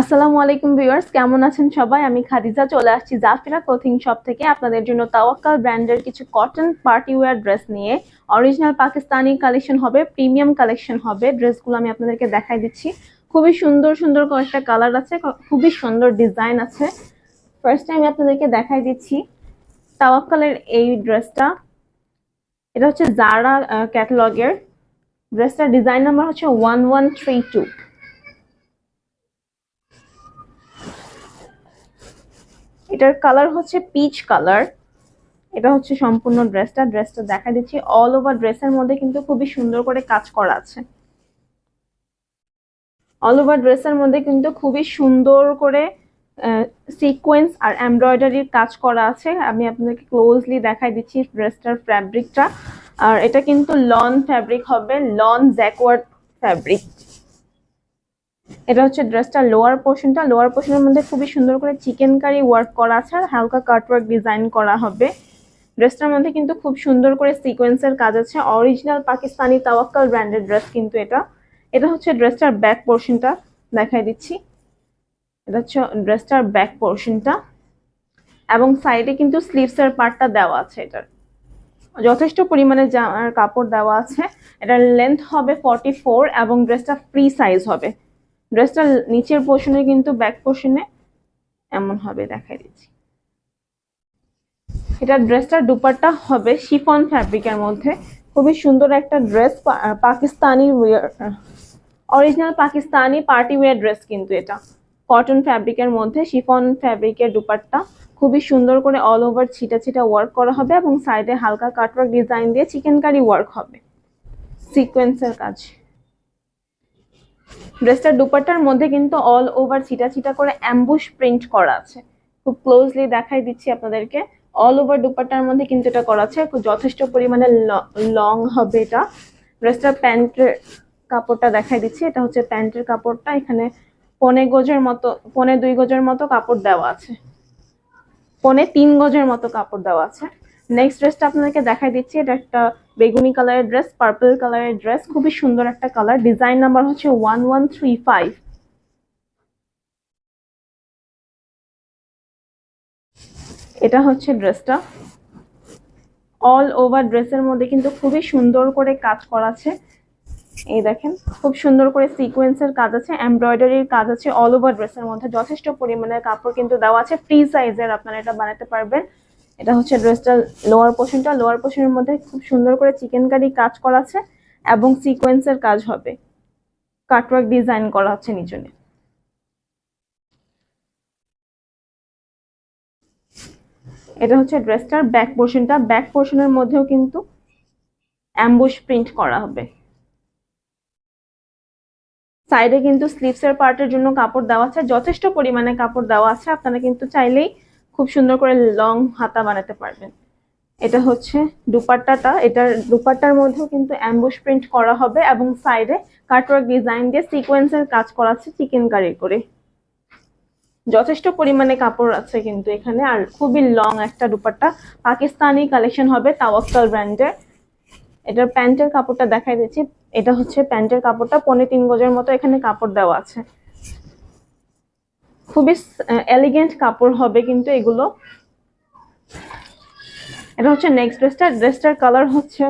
আসসালামু আলাইকুম ভিউয়ার্স, কেমন আছেন সবাই? আমি খাদিজা, চলে আসছি জাফিরা ক্লোথিং শপ থেকে আপনাদের জন্য তাওয়াক্কাল ব্র্যান্ডের কিছু কটন পার্টি ওয়্যার ড্রেস নিয়ে। অরিজিনাল পাকিস্তানি কালেকশন হবে প্রিমিয়াম কালেকশন হবে। ড্রেসগুলো আমি আপনাদেরকে দেখাই দিচ্ছি। খুবই সুন্দর সুন্দর কয়েকটা কালার আছে, খুবই সুন্দর ডিজাইন আছে। ফার্স্ট আমি আপনাদেরকে দেখাই দিচ্ছি তাওয়াক্কালের এই ড্রেসটা এটা হচ্ছে জারা ক্যাটালগের ড্রেসটার ডিজাইন নাম্বার হচ্ছে ওয়ান ওয়ান থ্রি টু এটার কালার হচ্ছে পিচ কালার এটা হচ্ছে সম্পূর্ণ ড্রেসটা ড্রেসটা দেখা দিচ্ছি। অল ওভার ড্রেসের মধ্যে কিন্তু খুবই সুন্দর করে কাজ করা আছে। অল ওভার ড্রেসের মধ্যে কিন্তু খুবই সুন্দর করে সিকোয়েন্স আর এমব্রয়ডারির কাজ করা আছে। আমি আপনাদেরকে ক্লোজলি দেখাই দিচ্ছি ড্রেসটার ফ্যাব্রিকটা আর এটা কিন্তু লন ফ্যাব্রিক হবে। লন জ্যাকওয়ার্ড ফ্যাব্রিক এটা হচ্ছে ড্রেসটা লোয়ার পোর্শনটা লোয়ার পোর্শনের মধ্যে খুবই সুন্দর করে চিকেন কারি ওয়ার্ক করা আছে আর হালকা কাটওয়ার্ক ডিজাইন করা হবে। ড্রেসটার মধ্যে কিন্তু খুব সুন্দর করে সিকোয়েন্সের কাজ আছে। অরিজিনাল পাকিস্তানি তাওয়াক্কাল ব্র্যান্ডের ড্রেস কিন্তু এটা। এটা হচ্ছে ড্রেসটার ব্যাক পোর্শনটা দেখাই দিচ্ছি। এটা হচ্ছে ড্রেসটার ব্যাক পোর্শনটা এবং সাইডে কিন্তু স্লিভসের পার্টটা দেওয়া আছে এটার। যথেষ্ট পরিমাণে জামার কাপড় দেওয়া আছে। এটার লেন্থ হবে ফর্টি ফোর এবং ড্রেসটা ফ্রি সাইজ হবে। ড্রেসটা নিচের পোর্শনে কিন্তু ব্যাক পোর্শনে এমন হবে, দেখাই দিচ্ছি। এটা ড্রেসটার দুপাট্টা হবে শিফন ফ্যাব্রিকের মধ্যে। খুবই সুন্দর একটা dress Pakistani original Pakistani party wear dress কিন্তু এটা। কটন ফ্যাব্রিকের মধ্যে শিফন ফ্যাব্রিকের দুপাট্টা। খুবই সুন্দর করে অল ওভার ছিটা ছিটা ওয়ার্ক করা হবে এবং সাইডে হালকা কাটওয়ার্ক ডিজাইন দিয়ে চিকেন কারি ওয়ার্ক হবে। সিকোয়েন্সের কাজ। ড্রেসটার দুপাট্টার মধ্যে কিন্তু অল ওভার ছিটা ছিটা করে অ্যাম্বুশ প্রিন্ট করা আছে। খুব ক্লোজলি দেখাই দিচ্ছি আপনাদেরকে। অল ওভার দুপাট্টার মধ্যে কিন্তু এটা করা আছে। যথেষ্ট পরিমাণে লং হবে এটা। ড্রেসটার প্যান্টের কাপড়টা দেখাই দিচ্ছি। এটা হচ্ছে প্যান্টের কাপড়টা। এখানে পনে গজের মতো, পনে দুই গজের মতো কাপড় দেওয়া আছে। পনে তিন গজের মতো কাপড় দেওয়া আছে। নেক্সট ড্রেসটা আপনাদেরকে দেখাই দিচ্ছি। এটা একটা বেগুনি কালারের ড্রেস পার্পল কালারের ড্রেস খুবই সুন্দর একটা কালার ডিজাইন নাম্বার হচ্ছে ওয়ান ওয়ান থ্রি ফাইভ এটা হচ্ছে ড্রেসটা অল ওভার ড্রেসের মধ্যে কিন্তু খুবই সুন্দর করে কাজ করা আছে এই দেখেন, খুব সুন্দর করে সিকোয়েন্সের কাজ আছে এমব্রয়ডারির কাজ আছে অল ওভার ড্রেসের মধ্যে। যথেষ্ট পরিমাণে কাপড় কিন্তু দেওয়া আছে ফ্রি সাইজের আপনারা এটা বানাতে পারবেন। এটা হচ্ছে ড্রেসটা লোয়ার পোর্শনটা লোয়ার পোর্শনের মধ্যে খুব সুন্দর করে চিকেন কারি কাজ করা আছে এবং সিকোয়েন্সের কাজ হবে। কাটওয়ার্ক ডিজাইন করা হচ্ছে নিচনে এটা হচ্ছে ড্রেসটার ব্যাক পোর্শনটা ব্যাক পোর্শনের মধ্যেও কিন্তু অ্যাম্বুশ প্রিন্ট করা হবে। সাইডে কিন্তু স্লিভসের পার্টের জন্য কাপড় দেওয়া আছে। যথেষ্ট পরিমাণে কাপড় দেওয়া আছে। আপনারা কিন্তু চাইলেই খুব সুন্দর করে লং হাতা বানাতে পারবেন। এটা হচ্ছে দুপাট্টাটা। এটার দুপাট্টার মধ্যেও কিন্তু অ্যাম্বুশ প্রিন্ট করা হবে এবং সাইডে কাটওয়ার্ক ডিজাইন দিয়ে সিকোয়েন্সের কাজ করা আছে চিকেন কারি। করে যথেষ্ট পরিমাণে কাপড় আছে কিন্তু এখানে, আর খুবই লং একটা দুপাট্টা। পাকিস্তানি কালেকশন হবে তাওয়াক্কাল ব্র্যান্ডের এটার প্যান্টের কাপড়টা দেখাই দিচ্ছি। এটা হচ্ছে প্যান্টের কাপড়টা, পনে তিন গজের মতো এখানে কাপড় দেওয়া আছে। খুবই এলিগেন্ট কাপড় হবে কিন্তু এগুলো। এটা হচ্ছে নেক্সট ড্রেসটা ড্রেসটার কালার হচ্ছে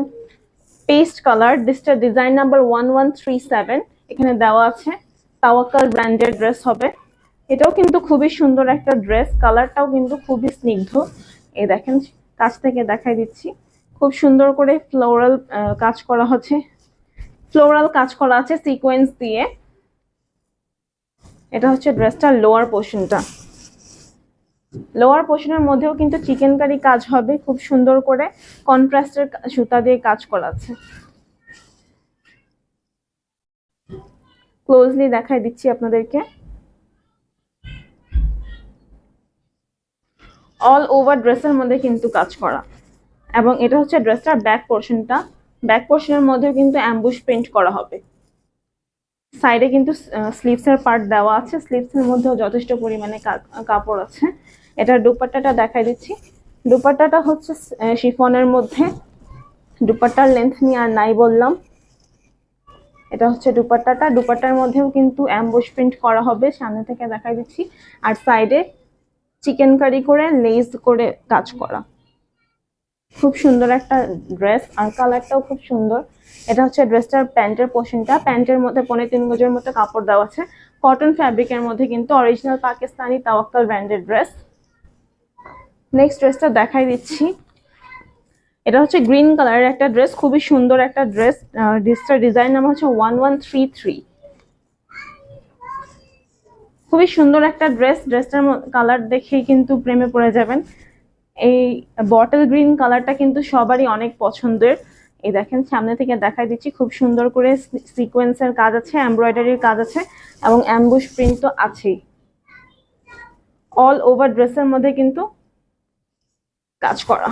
পেস্ট কালার ড্রেসটার design number one one three seven এখানে দেওয়া আছে। তাওয়াক্কাল ব্র্যান্ডের ড্রেস হবে। এটাও কিন্তু খুবই সুন্দর একটা ড্রেস কালারটাও কিন্তু খুবই স্নিগ্ধ। এই দেখেন, কাছ থেকে দেখাই দিচ্ছি। খুব সুন্দর করে ফ্লোরাল কাজ করা হচ্ছে। ফ্লোরাল কাজ করা আছে সিকোয়েন্স দিয়ে। এটা হচ্ছে ড্রেসটার লোয়ার পোর্শনটা লোয়ার পোর্শনের মধ্যেও কিন্তু চিকেন কারি কাজ হবে, খুব সুন্দর করে কন্ট্রাস্টের সুতা দিয়ে কাজ করা আছে। ক্লোজলি দেখাই দিচ্ছি আপনাদেরকে। অল ওভার ড্রেসের মধ্যে কিন্তু কাজ করা। এবং এটা হচ্ছে ড্রেসটার ব্যাক পোর্শনটা ব্যাক পোর্শনের মধ্যেও কিন্তু অ্যাম্বুশ প্রিন্ট করা হবে। সাইডে কিন্তু স্লিভসের পার্ট দেওয়া আছে। স্লিভসের মধ্যেও যথেষ্ট পরিমাণে কাপড় আছে। এটার দুপাট্টাটা দেখাই দিচ্ছি। দুপাট্টাটা হচ্ছে শিফনের মধ্যে। দুপাট্টার লেন্থ নিয়ে আর নাই বললাম। এটা হচ্ছে দুপাট্টাটা। দুপাট্টার মধ্যেও কিন্তু অ্যাম্বুশ প্রিন্ট করা হবে। সামনে থেকে দেখাই দিচ্ছি। আর সাইডে চিকেন কারি করে লেস করে কাজ করা। খুব সুন্দর একটা ড্রেস আর কালারটাও খুব সুন্দর। এটা হচ্ছে ড্রেসটার প্যান্টের পোর্শনটা প্যান্টের মধ্যে পনেরো তিন গজের মতো কাপড় দেওয়া আছে। কটন ফ্যাব্রিকের মধ্যে কিন্তু অরিজিনাল পাকিস্তানি তাওয়াক্কাল ব্র্যান্ডের ড্রেস নেক্সট ড্রেসটা দেখাই দিচ্ছি। এটা হচ্ছে গ্রিন কালারের একটা ড্রেস খুবই সুন্দর একটা ড্রেস ড্রেসটার ডিজাইন নাম হচ্ছে ওয়ান ওয়ান থ্রি থ্রি খুবই সুন্দর একটা ড্রেস ড্রেসটার কালার দেখেই কিন্তু প্রেমে পড়ে যাবেন। এই বটল গ্রিন কালারটা কিন্তু সবারই অনেক পছন্দের। এই দেখেন, সামনে থেকে দেখাই দিচ্ছি, খুব সুন্দর করে সিকোয়েন্সের কাজ আছে এমব্রয়ডারির কাজ আছে এবং অ্যাম্বুশ প্রিন্ট তো আছেই। অল ওভার ড্রেসের মধ্যে কিন্তু কাজ করা।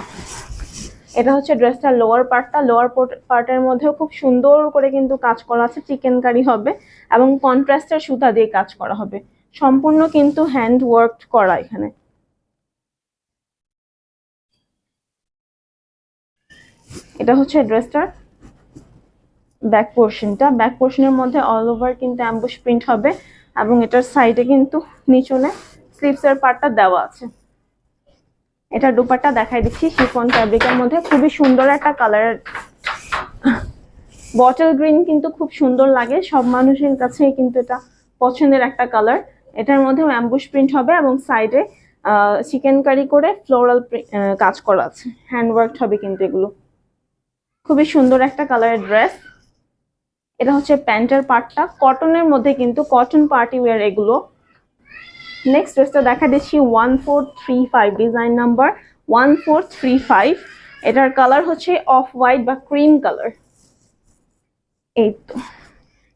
এটা হচ্ছে ড্রেসটা লোয়ার পার্টটা লোয়ার পার্টের মধ্যেও খুব সুন্দর করে কিন্তু কাজ করা আছে চিকেন কারি হবে এবং কন্ট্রাস্টের সুতা দিয়ে কাজ করা হবে। সম্পূর্ণ কিন্তু হ্যান্ড ওয়ার্ক করা এখানে। এটা হচ্ছে ড্রেসটার ব্যাক পোর্শনটা ব্যাক পোর্শনের মধ্যে অল ওভার কিন্তু অ্যাম্বুশ প্রিন্ট হবে এবং এটার সাইডে কিন্তু নিচনে স্লিভসের পার্টটা দেওয়া আছে। এটা দুপাট্টা দেখাই দিচ্ছি। শিফন ফ্যাব্রিকের মধ্যে খুবই সুন্দর একটা কালারের বটল গ্রিন কিন্তু খুব সুন্দর লাগে। সব মানুষের কাছে কিন্তু এটা পছন্দের একটা কালার এটার মধ্যে অ্যাম্বুশ প্রিন্ট হবে এবং সাইডে চিকেন কারি করে ফ্লোরাল কাজ করা আছে। হ্যান্ডওয়ার্ক হবে কিন্তু এগুলো। খুবই সুন্দর একটা কালারের ড্রেস এটা হচ্ছে প্যান্টের পার্টটা কটনের মধ্যে কিন্তু কটন পার্টি ওয়ার এগুলো। নেক্সট ড্রেসটা দেখা দিচ্ছি one four three five design number one four three five এটার কালার হচ্ছে অফ হোয়াইট বা ক্রিম কালার এই তো।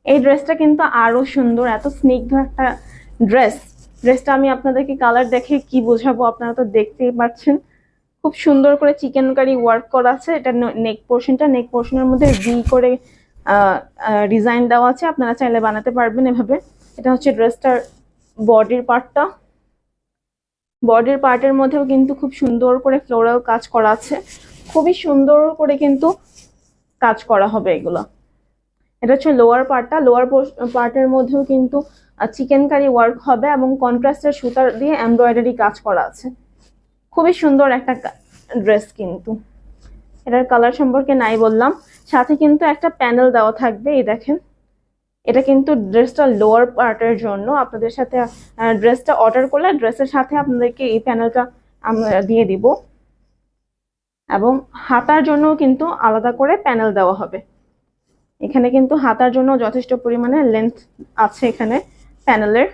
এই ড্রেসটা কিন্তু আরও সুন্দর, এত স্নিগ্ধ একটা ড্রেস ড্রেসটা আমি আপনাদেরকে কালার দেখে কি বোঝাবো, আপনারা তো দেখতেই পাচ্ছেন। খুব সুন্দর করে চিকেন কারি ওয়ার্ক করা আছে। এটা নেক পোর্শনটা নেক পোর্শনের মধ্যে ভি করে ডিজাইন দেওয়া আছে। আপনারা চাইলে বানাতে পারবেন এভাবে। এটা হচ্ছে ড্রেসটার বডির পার্টটা বডির পার্টের মধ্যেও কিন্তু খুব সুন্দর করে ফ্লোরাল কাজ করা আছে। খুবই সুন্দর করে কিন্তু কাজ করা হবে এগুলো। এটা হচ্ছে লোয়ার পার্টটা লোয়ার পার্টের মধ্যেও কিন্তু চিকেন কারি ওয়ার্ক হবে এবং কন্ট্রাস্টের সুতার দিয়ে এমব্রয়ডারি কাজ করা আছে। খুবই সুন্দর একটা ড্রেস কিন্তু। এটার কালার সম্পর্কে নাই বললাম। সাথে কিন্তু একটা প্যানেল দেওয়া থাকবে, এই দেখেন। এটা কিন্তু ড্রেসটা লোয়ার পার্টের জন্য। আপনাদের সাথে ড্রেসটা অর্ডার করলে ড্রেসের সাথে আপনাদেরকে এই প্যানেলটা আমরা দিয়ে দিব। এবং হাতার জন্য কিন্তু আলাদা করে প্যানেল দেওয়া হবে। এখানে কিন্তু হাতার জন্য যথেষ্ট পরিমাণে লেন্থ আছে এখানে প্যানেলের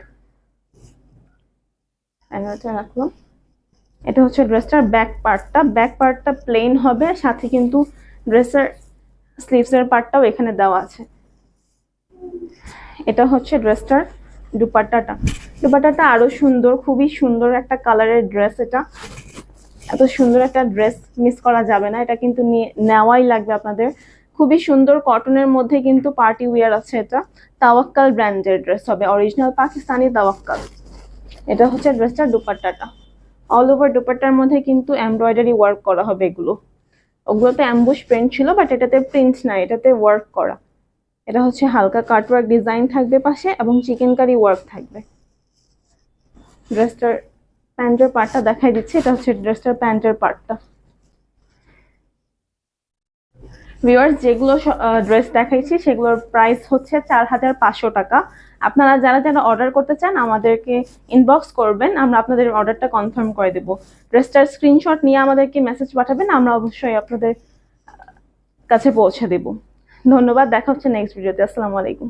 প্যানেলটা রাখলাম। এটা হচ্ছে ড্রেসটার ব্যাক পার্টটা। ব্যাক পার্টটা প্লেন হবে সাথে কিন্তু ড্রেসের স্লিভসের পার্টটাও এখানে দেওয়া আছে। এটা হচ্ছে ড্রেসটার দুপাট্টাটা। দুপাট্টাটা আরও সুন্দর, খুবই সুন্দর একটা কালারের ড্রেস এটা। এত সুন্দর একটা ড্রেস মিস করা যাবে না, এটা কিন্তু নেওয়াই লাগবে আপনাদের। খুবই সুন্দর কটনের মধ্যে কিন্তু পার্টি ওয়ার আছে এটা। তাওয়াক্কাল ব্র্যান্ডের ড্রেস হবে অরিজিনাল পাকিস্তানি তাওয়াক্কাল। এটা হচ্ছে ড্রেসটার দুপাট্টাটা। অল ওভার দুপাট্টার মধ্যে কিন্তু এমব্রয়ডারি ওয়ার্ক করা হবে এগুলো। ওগুলো তো অ্যাম্বুশ প্রিন্ট ছিল বাট এটাতে প্রিন্ট না এটাতে ওয়ার্ক করা। এটা হচ্ছে হালকা কাটওয়ার্ক ডিজাইন থাকবে পাশে এবং চিকেন কারি ওয়ার্ক থাকবে। ড্রেসটার প্যান্টের পার্টটা দেখাই দিচ্ছে, এটা হচ্ছে ড্রেসটার প্যান্টের পার্টটা ভিউয়ার্স যেগুলো ড্রেস দেখাইছি, সেগুলোর প্রাইস হচ্ছে চার হাজার পাঁচশো টাকা। আপনারা যারা যারা অর্ডার করতে চান, আমাদেরকে ইনবক্স করবেন, আমরা আপনাদের অর্ডারটা কনফার্ম করে দেব। ড্রেসটার স্ক্রিনশট নিয়ে আমাদেরকে মেসেজ পাঠাবেন, আমরা অবশ্যই আপনাদের কাছে পৌঁছে দেব। ধন্যবাদ, দেখা হচ্ছে নেক্সট ভিডিওতে আসসালামু আলাইকুম।